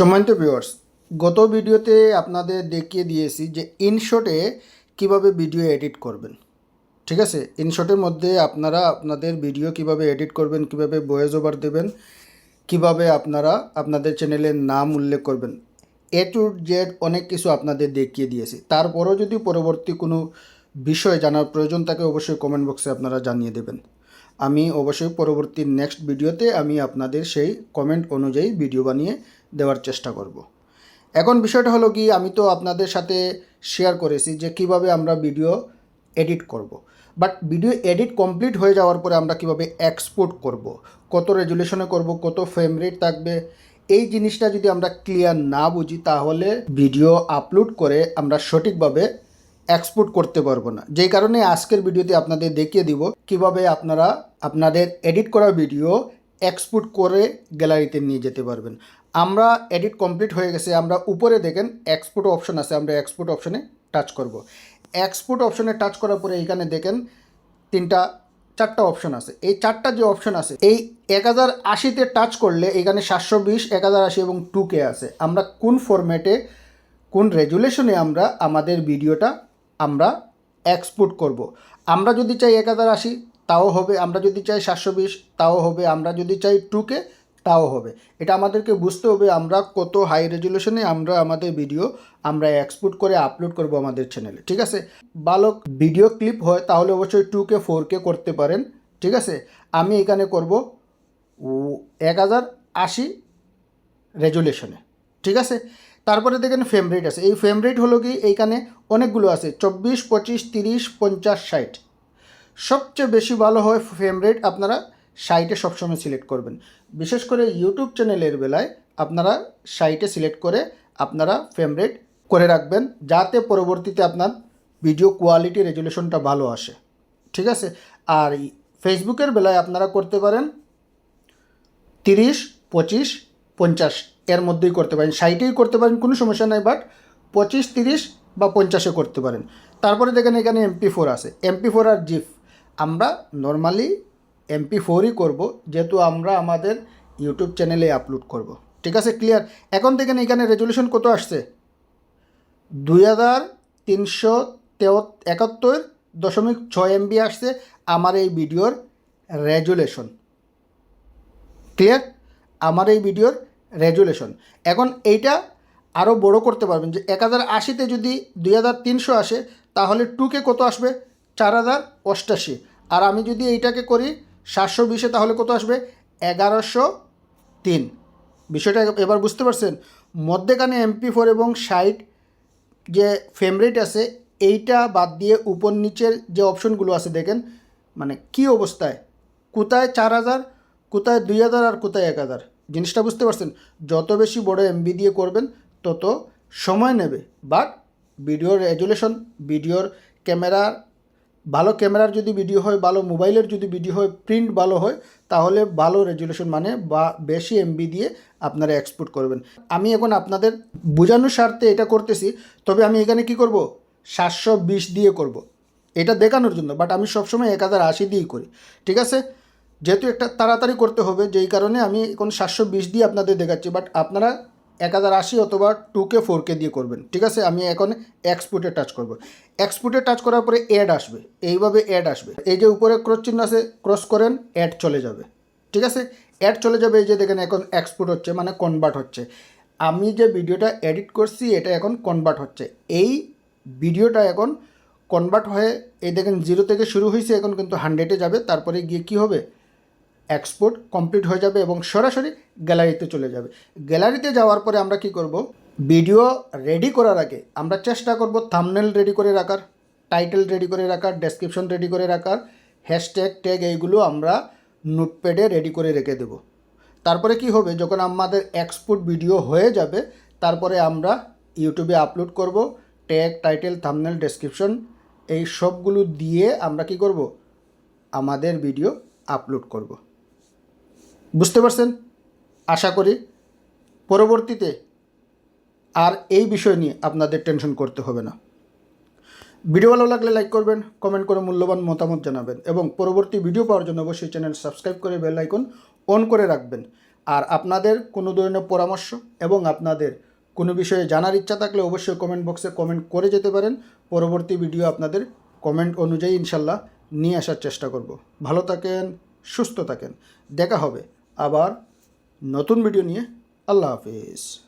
সম্মানিত ভিউয়ার্স গত ভিডিওতে আপনাদের দেখিয়ে দিয়েছি যে ইনশটে কীভাবে ভিডিও এডিট করবেন। ঠিক আছে? ইনশটের মধ্যে আপনারা আপনাদের ভিডিও কীভাবে এডিট করবেন, কীভাবে ভয়েস ওভার দেবেন, কীভাবে আপনারা আপনাদের চ্যানেলের নাম উল্লেখ করবেন, এ টু জেড অনেক কিছু আপনাদের দেখিয়ে দিয়েছি। তারপরও যদি পরবর্তী কোনো বিষয় জানার প্রয়োজন থাকে, অবশ্যই কমেন্ট বক্সে আপনারা জানিয়ে দেবেন। আমি অবশ্যই পরবর্তী নেক্সট ভিডিওতে আমি আপনাদের সেই কমেন্ট অনুযায়ী ভিডিও বানিয়ে দেওয়ার চেষ্টা করব এখন বিষয়টা হলো কি, আমি তো আপনাদের সাথে শেয়ার করেছি যে কীভাবে আমরা ভিডিও এডিট করব। বাট ভিডিও এডিট কমপ্লিট হয়ে যাওয়ার পরে আমরা কীভাবে এক্সপোর্ট করব। কত রেজুলেশনে করব, কত ফ্রেম রেট থাকবে, এই জিনিসটা যদি আমরা ক্লিয়ার না বুঝি, তাহলে ভিডিও আপলোড করে আমরা সঠিকভাবে এক্সপোর্ট করতে পারব না। যেই কারণে আজকের ভিডিওতে আপনাদের দেখিয়ে দিব কীভাবে আপনারা আপনাদের এডিট করা ভিডিও এক্সপোর্ট করে গ্যালারিতে নিয়ে যেতে পারবেন। আমরা এডিট কমপ্লিট হয়ে গেছে, আমরা উপরে দেখেন এক্সপোর্ট অপশন আছে, আমরা এক্সপোর্ট অপশনে টাচ করব। এক্সপোর্ট অপশনে টাচ করার পরে এইখানে দেখেন তিনটা, চারটা অপশন আছে। এই চারটা যে অপশন আছে, এই এক হাজার আশিতে টাচ করলে এখানে সাতশো বিশ, এক হাজার আশি এবং টু কে আছে। আমরা কোন ফরম্যাটে কোন রেজুলেশনে আমরা আমাদের ভিডিওটা আমরা এক্সপোর্ট করব। আমরা যদি চাই এক হাজার আশি তাও হবে। আমরা যদি চাই সাতশো বিশ, তাও হবে। আমরা যদি চাই টুকে তাও হবে। এটা আমাদেরকে বুঝতে হবে আমরা কত হাই রেজুলেশনে আমরা আমাদের ভিডিও আমরা এক্সপোর্ট করে আপলোড করব আমাদের চ্যানেলে ঠিক আছে? ভালো ভিডিও ক্লিপ হয়, তাহলে অবশ্যই টু কে ফোর কে করতে পারেন। ঠিক আছে? আমি এখানে করব এক হাজার আশি রেজুলেশনে ঠিক আছে? তারপরে দেখেন ফ্রেম রেট আছে। এই ফ্রেম রেট হলো কি? এইখানে অনেকগুলো আছে, চব্বিশ, পঁচিশ, তিরিশ, পঞ্চাশ, ষাট। সবচেয়ে বেশি ভালো হয় ফ্রেম রেট আপনারা সাইটে সবসময় সিলেক্ট করবেন। বিশেষ করে ইউটিউব চ্যানেলের বেলায় আপনারা সাইটে সিলেক্ট করে আপনারা ফ্রেম রেট করে রাখবেন, যাতে পরবর্তীতে আপনার ভিডিও কোয়ালিটি রেজুলেশনটা ভালো আসে। ঠিক আছে? আর ফেসবুকের বেলায় আপনারা করতে পারেন তিরিশ, পঁচিশ, পঞ্চাশ, এর মধ্যেই করতে পারেন। সাইটেই করতে পারেন, কোনো সমস্যা নাই বাট পঁচিশ, তিরিশ বা পঞ্চাশে করতে পারেন। তারপরে দেখেন এখানে এমপি ফোর আছে। এমপি ফোর আর জিপ আমরা নর্মালি এমপি ফোরই করব, যেহেতু আমরা আমাদের ইউটিউব চ্যানেলে আপলোড করব। ঠিক আছে? ক্লিয়ার এখন দেখেন এখানে রেজলিউশন কত আসছে? দুই হাজার তিনশো একাত্তর দশমিক ছয় এমবি আসছে আমার এই ভিডিওর রেজুলেশন ক্লিয়ার আমার এই ভিডিওর রেজুলেশন এখন এইটা আরও বড় করতে পারবেন যে এক হাজার আশিতে যদি দুই হাজার তিনশো আসে, তাহলে টুকে কত আসবে? চার হাজার অষ্টাশি। আর আমি যদি এইটাকে করি সাতশো বিশে, তাহলে কত আসবে? এগারোশো তিন। বিষয়টা এবার বুঝতে পারছেন? মধ্যেখানে এমপি ফোর এবং ষাট যে ফ্রেম রেট আছে, এইটা বাদ দিয়ে উপর নিচের যে অপশনগুলো আছে, দেখেন মানে কি অবস্থায়? কোথায় চার হাজার, কোথায় দুই হাজার আর কোথায় এক হাজার? জিনিসটা বুঝতে পারছেন? যত বেশি বড় এমবি দিয়ে করবেন তত সময় নেবে। বাট ভিডিওর রেজুলেশন, ভিডিওর ক্যামেরার ভালো ক্যামেরার যদি ভিডিও হয়, ভালো মোবাইলের যদি ভিডিও হয়, প্রিন্ট ভালো হয়, তাহলে ভালো রেজুলেশন মানে বা বেশি এমবি দিয়ে আপনারা এক্সপোর্ট করবেন। আমি এখন আপনাদের বোঝানোর স্বার্থে এটা করতেছি, তবে আমি এখানে কি করব? সাতশো বিশ দিয়ে করব। এটা দেখানোর জন্য বাট আমি সবসময় এক হাজার আশি দিয়েই করি। ঠিক আছে? যেহেতু একটা তাড়াতাড়ি করতে হবে, যেই কারণে আমি এখন সাতশো বিশ দিয়ে আপনাদের দেখাচ্ছি বাট আপনারা এক হাজার আশি অথবা টু কে ফোর কে দিয়ে করবেন। ঠিক আছে? আমি এখন এক্সপোর্টে টাচ করব। এক্সপোর্টে টাচ করার পরে অ্যাড আসবে। এইভাবে অ্যাড আসবে। এই যে উপরে ক্রস চিহ্ন আছে ক্রস করেন অ্যাড চলে যাবে। ঠিক আছে? অ্যাড চলে যাবে। এই যে দেখেন এখন এক্সপোর্ট হচ্ছে মানে কনভার্ট হচ্ছে। আমি যে ভিডিওটা এডিট করছি, এটা এখন কনভার্ট হচ্ছে। এই ভিডিওটা এখন কনভার্ট হয়ে, এই দেখেন জিরো থেকে শুরু হয়েছে, এখন কিন্তু হান্ড্রেডে যাবে। তারপরে গিয়ে কি হবে? এক্সপোর্ট কমপ্লিট হয়ে যাবে এবং সরাসরি গ্যালারিতে চলে যাবে। গ্যালারিতে যাওয়ার পরে আমরা কি করব? ভিডিও রেডি করার আগে আমরা চেষ্টা করব থামনেল রেডি করে রাখার টাইটেল রেডি করে রাখার ডেসক্রিপশন রেডি করে রাখার হ্যাশট্যাগ ট্যাগ এইগুলো আমরা নোটপ্যাডে রেডি করে রেখে দেব। তারপরে কি হবে? যখন আমাদের এক্সপোর্ট ভিডিও হয়ে যাবে, তারপরে আমরা ইউটিউবে আপলোড করব ট্যাগ টাইটেল থামনেল ডেসক্রিপশন এই সবগুলো দিয়ে আমরা কি করব? আমাদের ভিডিও আপলোড করব। বুঝতে পারছেন? আশা করি পরবর্তীতে আর এই বিষয় নিয়ে আপনাদের টেনশন করতে হবে না। ভিডিও ভালো লাগলে লাইক করবেন কমেন্ট করে মূল্যবান মতামত জানাবেন এবং পরবর্তী ভিডিও পাওয়ার জন্য অবশ্যই চ্যানেল সাবস্ক্রাইব করে বেল আইকন অন করে রাখবেন। আর আপনাদের কোনো ধরনের পরামর্শ এবং আপনাদের কোনো বিষয়ে জানার ইচ্ছা থাকলে অবশ্যই কমেন্ট বক্সে কমেন্ট করে যেতে পারেন। পরবর্তী ভিডিও আপনাদের কমেন্ট অনুযায়ী ইনশাল্লাহ নিয়ে আসার চেষ্টা করব। ভালো থাকেন, সুস্থ থাকেন। দেখা হবে আবার নতুন ভিডিও নিয়ে আল্লাহ হাফিজ